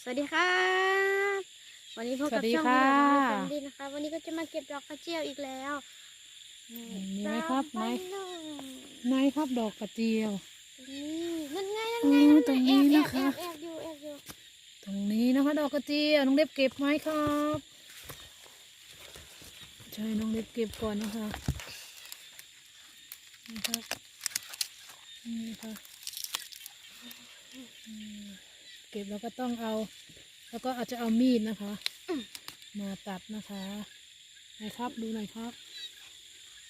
สวัสดีครับวันนี้พบสวักับสดีช่องค่ะพี่น้องแฟนดี้นะคะวันนี้ก็จะมาเก็บดอกกระเจียวอีกแล้วมีไหมครับตาไหมปเลยไหนครับดอกกระเจียวนี่นั่นไงนั่นอืไงมนั่นไงตรงนี้แอบนะคะแอบแอบอยู่แอบอยู่ตรงนี้นะคะดอกกระเจียวน้องเล็บเก็บไหมครับใช่น้องเล็บเก็บก่อนนะคะนี่ครับนี่ค่ะอืม เก็บแล้วก็ต้องเอา แล้วก็อาจจะเอามีดนะคะ มาตัดนะคะไหนครับดูหน่อยครับ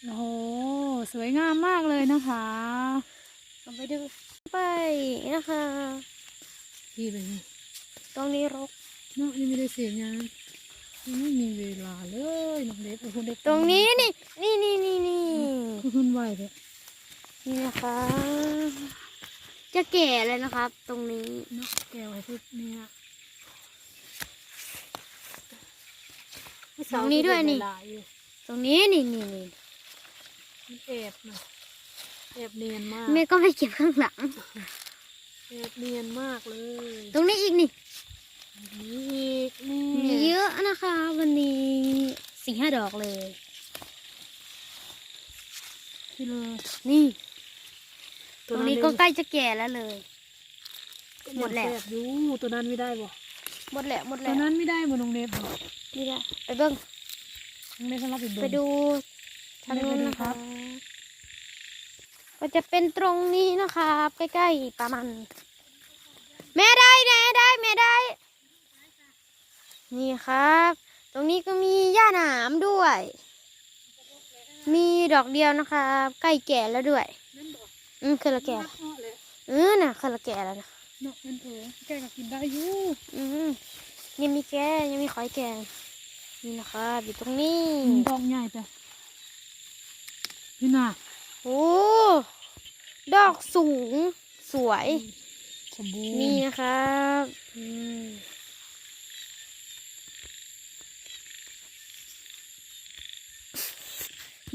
โอ้โหสวยงามมากเลยนะคะเราไปดูไปนะคะพี่เป็นไงตรงนี้รกเนาะยังไม่ได้เสียงานยังไม่มีเวลาเลยน้องเล็กโอ้โหเด็กตรงนี้นี่นี่นี่นี่นี่ขึ้นไหวเลยนี่นะคะ จะแก่เลยนะครับ ตรงนี้เนาะแกวไอ้พวกเนี่ยตรงนี้ด้วยนี่เวลาอยู่ตรงนี้นี่นี่นี่มันแอบนะแอบเนียนมากแม่ก็ไปเก็บข้างหลังแอบเนียนมากเลย ตรงนี้อีกนี่นี่อีกนี่มีเยอะนะคะ วันนี้สี่ห้าดอกเลยที่เลยนี่ ตตัวรงนี้ก็ใกล้จะแก่แล้วเลย หมดแล้วยังสบอยู่ตัวนั้นไม่ได้บ่หมดแล้วหมดตัแล้ววนั้นไม่ได้บ่น้องเล็บบ่นี่ละไปเบิ้งน้องเล็บสำหรับไปเบิ่ง ไปดูทางนู้นไปดูนะครัคะบ ก็จะเป็นตรงนี้นะคะใกล้ๆประมาณแม่ได้แม่ได้แม่ได้ นี่ครับ ตรงนี้ก็มีหญ้าหนามด้วย มีดอกเดียวนะคะใกล้แก่แล้วด้วยนั่นบ่ อืมคือละแก่เนาะเลยเออน่ะคือละแก่แล้วนะเนาะเป็นเถอะแกก็กินได้อยู่อืมยังมีแกยังมีขอยแกงนี่นะครับอยู่ตรงนี้อืมดอกใหญ่แต่นี่น่ะโอ้ดอกสูงสวยสมบูรณ์นี่นะครับอืม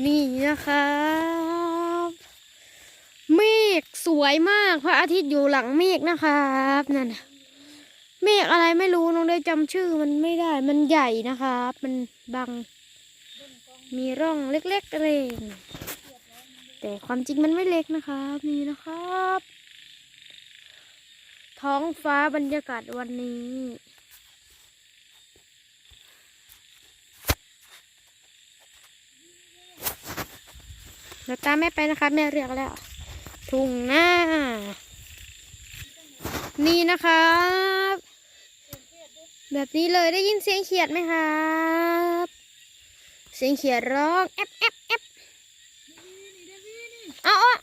นี่นะครับเมฆ สวยมากพระอาทิตย์อยู่หลังเมฆนะครับนั่นเมฆอะไรไม่รู้น้องได้จำชื่อมันไม่ได้ มันใหญ่นะครับ มันบัง มีร่องเล็กๆอะไรแต่ความจริงมันไม่เล็กนะครับนี่นะครับ ท้องฟ้าบรรยากาศวันนี้แล้วตามแม่ไปนะครับแม่เรียกแล้ว ทุ่งหน้า นี่นะครับ แบบนี้เลยได้ยินเสียงเขียดไหมครับ เสียงเขียดร้องแอบแอบแอบเอาเอา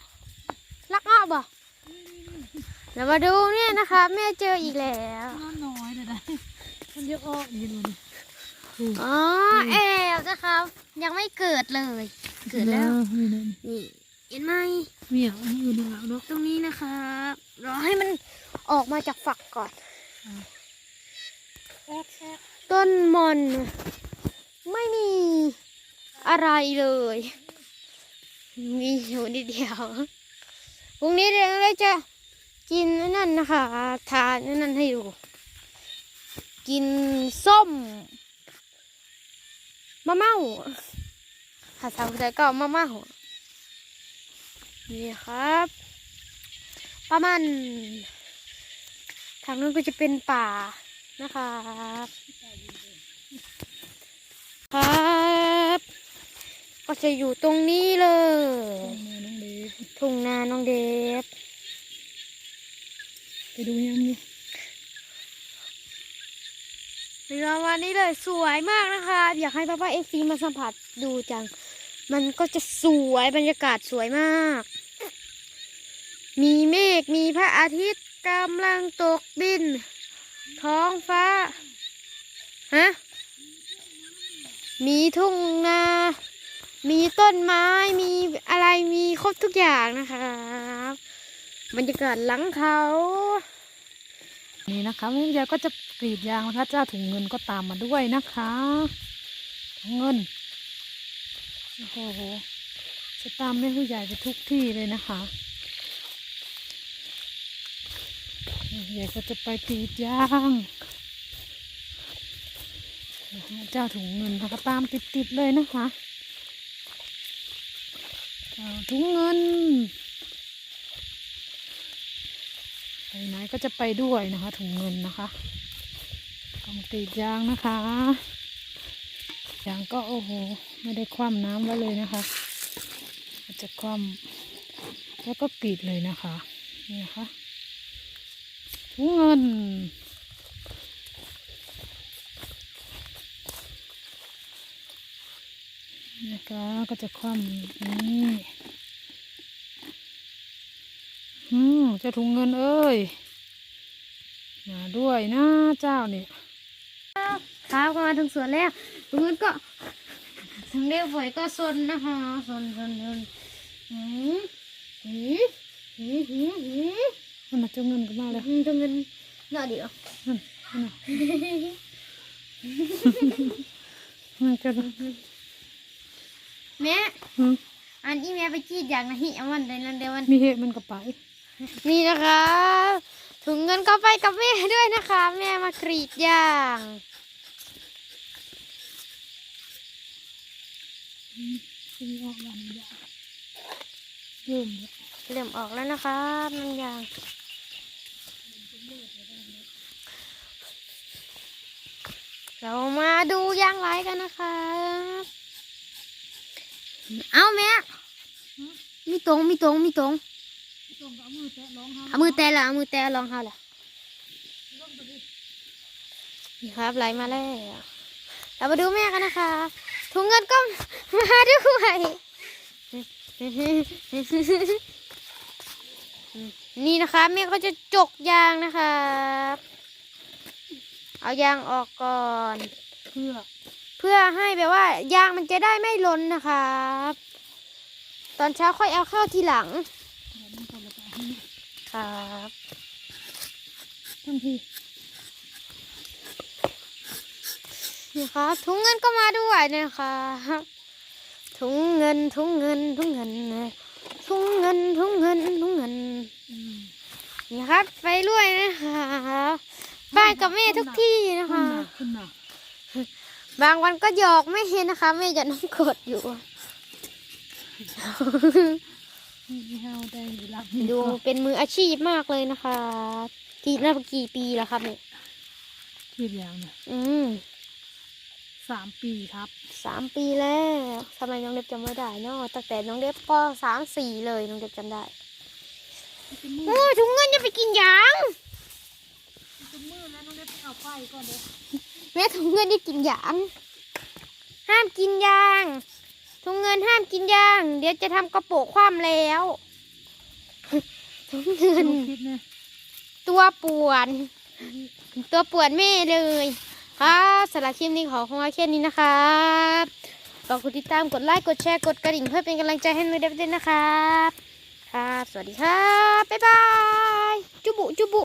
ลักอ้อบ่เดี๋ยวมาดูเนี่ยนะครับแม่เจออีกแล้วน้อยน้อยเลยได้มันเยอะออกอีกเลยอ๋อแอบนะครับ ยังไม่เกิดเลย เกิดแล้วนี่นั่นนี่ เห็นไหมมีอะอันนี้อยู่นี่แล้วเนาะตรงนี้นะครับรอให้มันออกมาจากฝักก่อนแอ๊กแอ๊กต้นมอน ไม่มีอะไรเลย มีอยู่นิดเดียวพรุ่งนี้เดี๋ยวเราจะกินนั่นนะคะทานนั่นให้ดู กินส้มมะเม่าภาษาไทยก็มะเม่า นี่ครับ ประมาณทางนู้นก็จะเป็นป่านะครับ ครับ ก็จะอยู่ตรงนี้เลยน้องเล็กทุ่งนาน้องเดฟไปดูยังนี่รางวัลนี้เลยสวยมากนะคะ อยากให้ป้าป้าเอฟซีมาสัมผัสดูจัง มันก็จะสวยบรรยากาศสวยมาก มีเมฆมีพระอาทิตย์กำลังตกดิน ท้องฟ้า ฮะ มีทุ่งนา มีต้นไม้ มีอะไร มีครบทุกอย่างนะครับบรรยากาศหลังเขา นี่นะคะแม่ยายก็จะกรีดยางนะคะเจ้าถุงเงินก็ตามมาด้วยนะคะถุงเงิน โอ้โห จะตามแม่ผู้ใหญ่ไปทุกที่เลยนะคะ แม่ผู้ใหญ่ก็จะไปกรีดยางเจ้าถุงเงินนะคะตามติดๆเลยนะคะถุงเงินไปไหนก็จะไปด้วยนะคะ ถุงเงินนะคะต้องกรีดยางนะคะยางก็โอ้โห ไม่ได้คว่ำน้ำไว้เลยนะคะจะคว่ำแล้วก็กรีดเลยนะคะนี่นะคะ ถุงเงินนะคะก็จะคว่ำนี้อืมเจะถุงเงินเอ้ย มาด้วยนะเจ้าเนี่ยครับก็มาถึงสวนแล้วตรงนั้นก็ทางเรียวฝอยก็ซนนะคะซนซนซนหืมหืมหืมหืม มมันมาเจ้าเงินก็มาแล้วหืมตรงนั้นเนาะเดี๋ยวนั่นนั่นน่ะมันจะแม่อืมอันอีแม่ไปจีดอย่างนะฮิเอาวันเดยวนั้นเดี๋ยววันมีเหตุมันก็ไป นี่นะคะถุงเงินก็ไปกับแม่ด้วยนะคะ แม่มากรีดยางซึ่งออกมามันยากเริ่มแล้วเริ่มออกแล้วนะคะมันยาง เรามาดูยางไหลกันนะคะเอาแม่มีตรงมีตรงมีตรงเอามือแตะร้องเฮาเอามือแตะละเอามือแตะลองเฮาละนี่ครับไหลมาแล้วเรามาดูแม่กันนะคะถุงเงินก็มาด้วย นี่นะคะแม่ก็จะจกยางนะคะเอายางออกก่อน เพื่อ เพื่อให้แบบว่ายางมันจะได้ไม่ล้นนะครับ ตอนเช้าค่อยเอาเข้าทีหลังเดี๋ยวมันก็จะไปให้ครับทันทีนี่ครับถุงเงินก็มาด้วยนะคะถุงเงินถุงเงินถุงเงินถุงเงินถุงเงินถุงเงินอืมนี่ ครับ ไปด้วยนะคะไปกับแม่ทุกที่นะคะ ขึ้นมาบางวันก็หยอกไม่เห็นนะคะแม่จะน้ำกดอยู่นี่เฮาได้รับดูเป็นมืออาชีพมากเลยนะคะกี่น่ากี่ปีแล้วครับเนี่ยที่อย่างเนี่ยอืมสามปีครับสามปีแล้วทำไมน้องเล็บจำไม่ได้เนาะตั้งแต่น้องเล็บปสามสี่เลยน้องเล็บจำได้เป็นมือโอ้ยถุงเงินจะ ไปกินยางเป็นมือแล้วน้องเล็บไปเอาไฟก่อนเด้อแม่ถุงเงินจะกินยาง ห้ามกินยางถุงเงินห้ามกินยาง เดี๋ยวจะทำกระโปรงคว่ำแล้วถุงเงินลูกคิดนะตัวป่วน ตัวป่วนแม่เลยครับสำหรับคลิปนี้ขอคงไว้แค่นี้นะครับฝากกดติดตามกดไลค์กดแชร์กดกระดิ่งเพื่อเป็นกำลังใจให้มือเด็บด้วยนะครับ ครับ สวัสดีครับ บ๊ายบาย จุบุ จุบุ